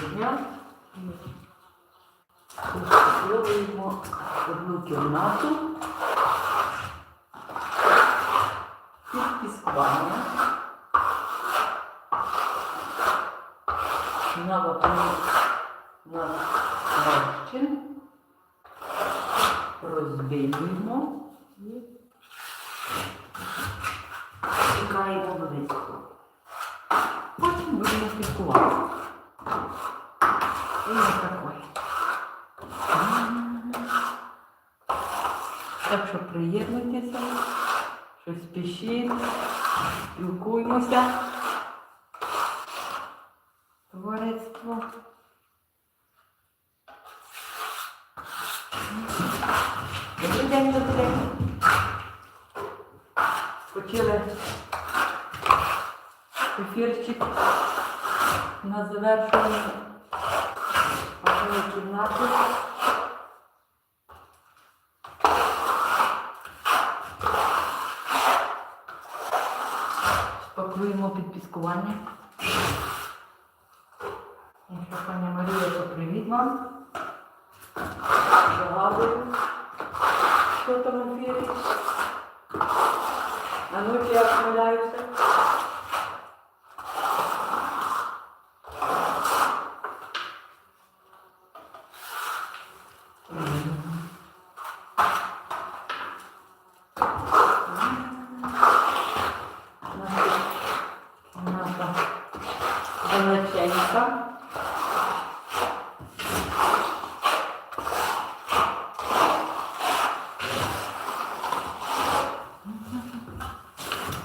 Дня. Спробуємо одну кімнату. Підпіскування. На вапні на розчин. Розбиємо і чекаємо близько. Потім будемо слідкувати. І ось такой. Так що приєднуйтеся, щось пишіть, спілкуємося. Товариство. Добрий день, добрий. Хотіли ефірчик на завершення кімнати. Спакуємо підпіскування. Пані Марія, то привіт вам. Загадую, що там у ефірі. А ну, я помиляюся?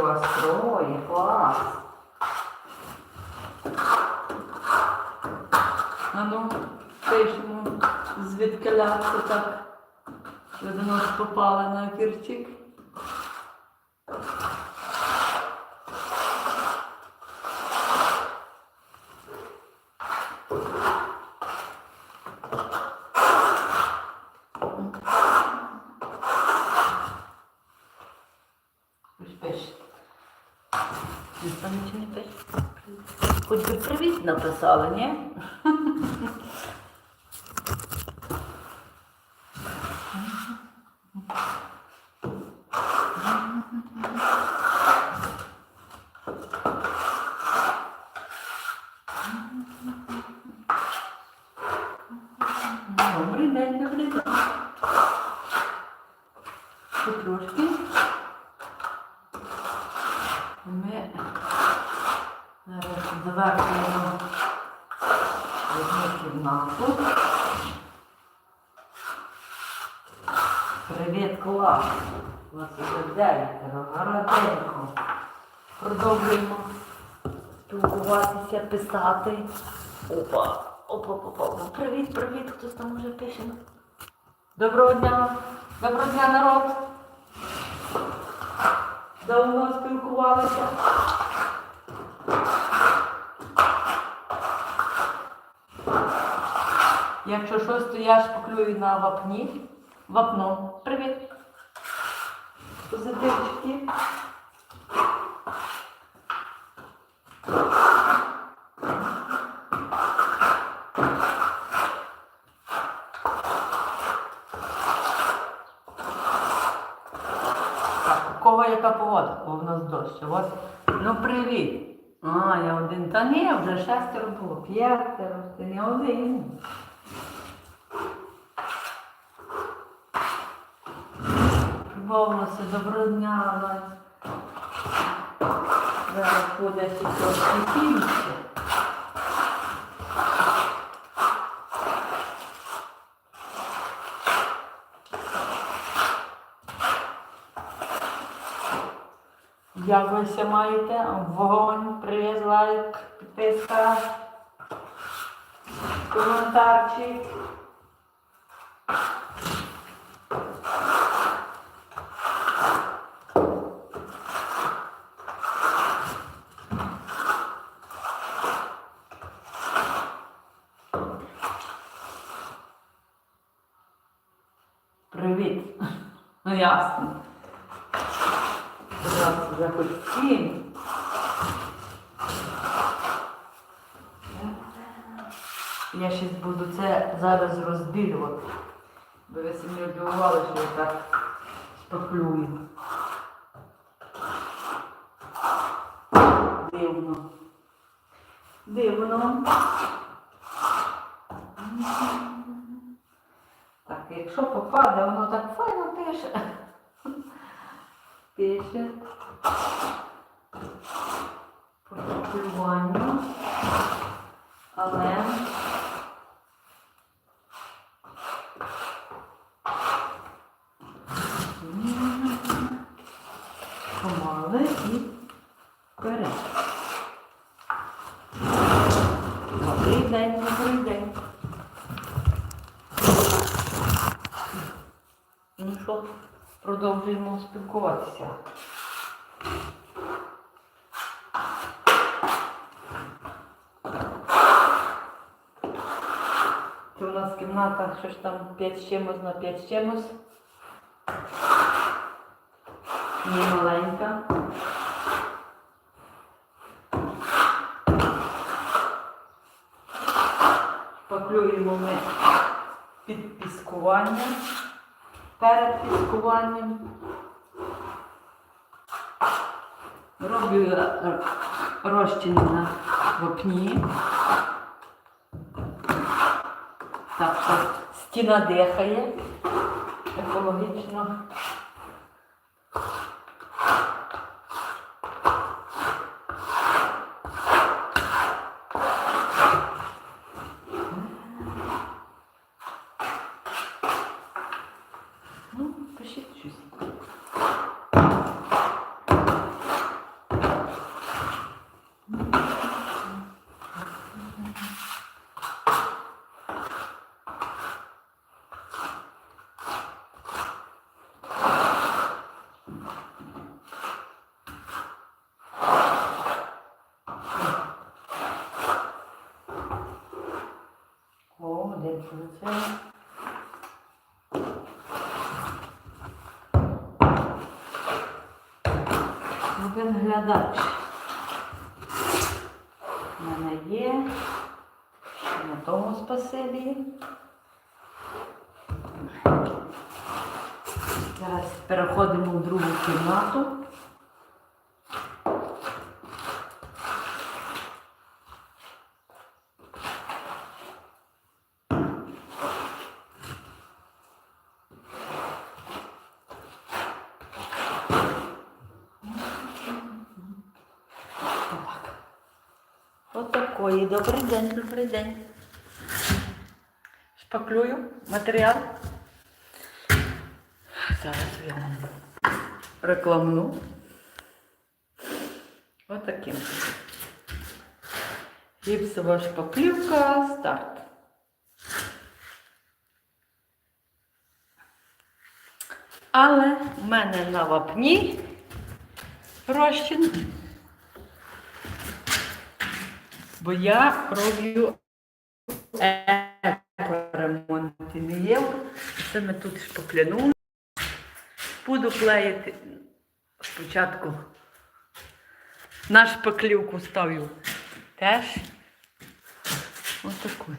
Вас троє, клас. А ну, пишемо, звідки ляпси так. До нас попали на ефірчик. 6 написали, ні? Добрий день, добрий день. Потрошки. Ми зараз завершуємо одну кімнату. Привіт, клас! Вас уже дев'ятеро, гараденько. Продовжуємо спілкуватися, писати. Опа, опа, опа, опа. Привіт, привіт, хтось там уже пише. Доброго дня, доброго дня, народ. Давно спілкувалися. Якщо щось, то я шпаклюю на вапні. Вапно. Привіт. Позитивчики. У кого яка погода? Бо в нас дощ. У. Ну привіт. А, я один. Та ні, вже шестеро було. П'ятеро, ти не один. Дня. Лань. Зараз буде трошки більше. Як ви все маєте? Вогонь, привіт, лайк, підписка, коментарчик. Привіт. Ну ясно. Зараз вже хоч сім. Я щось буду це зараз розбілювати. Бо ви самі обдивували, що я так шпаклюю. Дивно. Дивно. Якщо попаде, воно так файно пише. Пише. По. Але помали і вперед. Добрий день, добрий Ну продовжуємо спілкуватися. Це у нас кімната, що ж там 5 з чимось на 5 з чимось. Не маленька. Шпаклюємо ми під піскування, перед піскуванням. Роблю розчини розчин на вапні. Так що стіна дихає екологічно. Ну, пишіть щось. О, де це? Один глядач. У мене є. На тому спасибі. Зараз переходимо в другу кімнату. Отакої. Добрий день, добрий день. Шпаклюю матеріал. Зараз я вам рекламну. Отаким. Гіпсова шпаклівка, старт. Але в мене на вапні розчин. Бо я роблю екоремонт не євро. Це ми тут шпакляну. Буду клеїти спочатку на шпаклівку ставлю теж ось таку.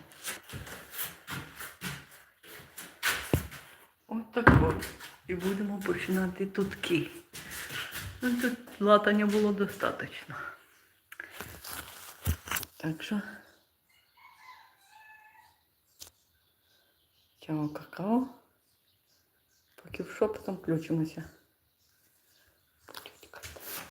Ось. І будемо починати тутки. Ну, тут латання було достатньо. Так що. Чао какао. Поки в шопотом включимося.